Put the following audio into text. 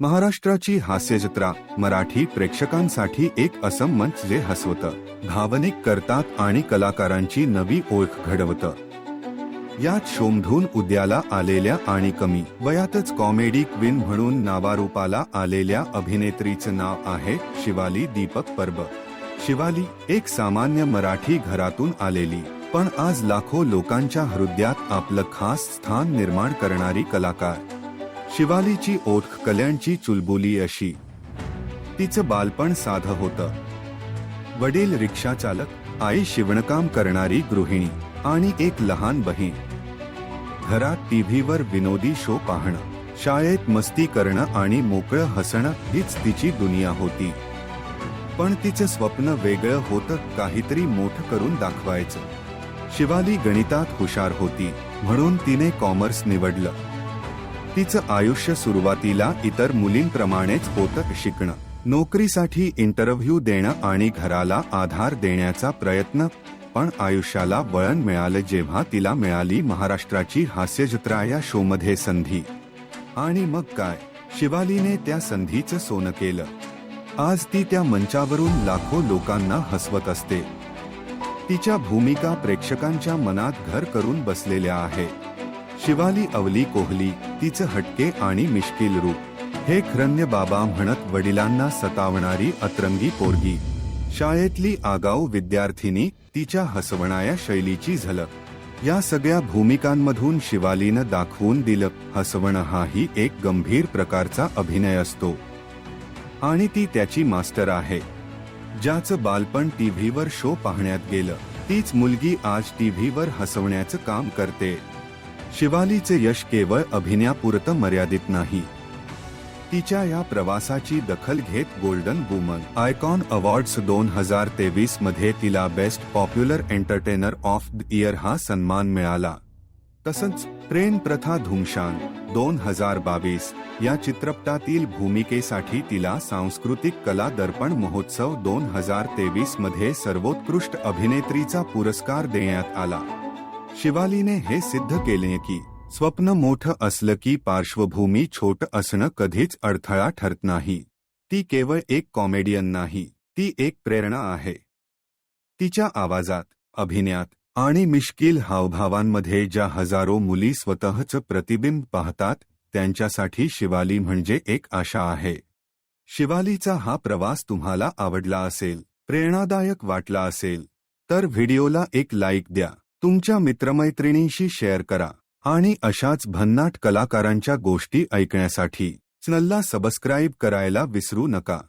महाराष्ट्राची हास्यजत्रा मराठी प्रेक्षकांसाठी एक असम मंच जे हसवतं. भावनिक करतात आणि कलाकारांची नवी ओळख घडवतं. यात शोमधून उद्याला आलेल्या आणि कमी वयातच कॉमेडी क्वीन म्हणून नावारूपाला आलेल्या अभिनेत्रीचं नाव आहे शिवाली दीपक परब. शिवाली एक सामान्य मराठी घरातून आलेली पण आज लाखो लोकांच्या हृदयात आपलं खास स्थान निर्माण करणारी कलाकार. शिवालीची ओळख कल्याणची चुलबुली अशी. तिचं बालपण साधं होतं. वडील रिक्षा चालक आई शिवणकाम करणारी गृहिणी आणि एक लहान बहीण. घरात टीव्हीवर विनोदी शो पाहणं शाळेत मस्ती करणं आणि मोकळं हसणं हीच तिची दुनिया होती. पण तिचं स्वप्न वेगळं होतं काहीतरी मोठं करून दाखवायचं. शिवाली गणितात हुशार होती म्हणून तिने कॉमर्स निवडलं. तिचं आयुष्य सुरुवातीला इतर मुलींप्रमाणेच होतं शिकणं. नोकरीसाठी इंटरव्ह्यू देणं आणि घराला आधार देण्याचा प्रयत्न पण आयुष्याला वळण मिळालं जेव्हा तिला मिळाली महाराष्ट्राची हास्यजत्रा या शोमध्ये संधी. आणि मग काय? शिवालीने त्या संधीचं सोनं केलं. आज ती त्या मंचावरून लाखो लोकांना हसवत असते. तिच्या भूमिका प्रेक्षकांच्या मनात घर करून बसलेल्या आहेत शिवाली अवली कोहली तिचं हटके आणि मिश्किल रूप. हे खरण्य बाबा म्हणत वडिलांना सतावणारी अतरंगी पोरगी. शाळेतली आगाऊ विद्यार्थिनी तिच्या हसवणाऱ्या शैलीची झलक. या सगळ्या भूमिकांमधून शिवालीनं दाखवून दिलं हसवणं हाही एक गंभीर प्रकारचा अभिनय असतो. आणि ती त्याची मास्टर आहे. ज्याचं बालपण टीव्हीवर शो पाहण्यात गेलं तीच मुलगी आज टीव्हीवर हसवण्याचं काम करते. शिवालीचे यश केवळ अभिनयापुरतं मर्यादित नाही. तिच्या या प्रवासाची दखल घेत गोल्डन वुमन आयकॉन अवॉर्ड्स दोन हजार तेवीसमध्ये तिला best popular entertainer of the year हा सन्मान मिळाला. तसंच प्रेम प्रथा धुमशान दोन हजार बावीस या चित्रपटातील भूमिकेसाठी तिला सांस्कृतिक कला दर्पण महोत्सव दोन हजार तेवीसमध्ये सर्वोत्कृष्ट अभिनेत्रीचा पुरस्कार देण्यात आला. शिवालीने हे सिद्ध केले की स्वप्न मोठं असलं की पार्श्वभूमी छोट असणं कधीच अडथळा ठरत नाही. ती केवळ एक कॉमेडियन नाही ती एक प्रेरणा आहे. तिच्या आवाजात अभिनयात आणि मिश्किल हावभावांमध्ये ज्या हजारो मुली स्वतःचं प्रतिबिंब पाहतात त्यांच्यासाठी शिवाली म्हणजे एक आशा आहे. शिवालीचा हा प्रवास तुम्हाला आवडला असेल प्रेरणादायक वाटला असेल तर व्हिडिओला एक लाईक द्या. तुमच्या मित्रमैत्रिणींशी शेअर करा आणि अशाच भन्नाट कलाकारांच्या गोष्टी ऐकण्यासाठी चॅनलला सबस्क्राईब करायला विसरू नका.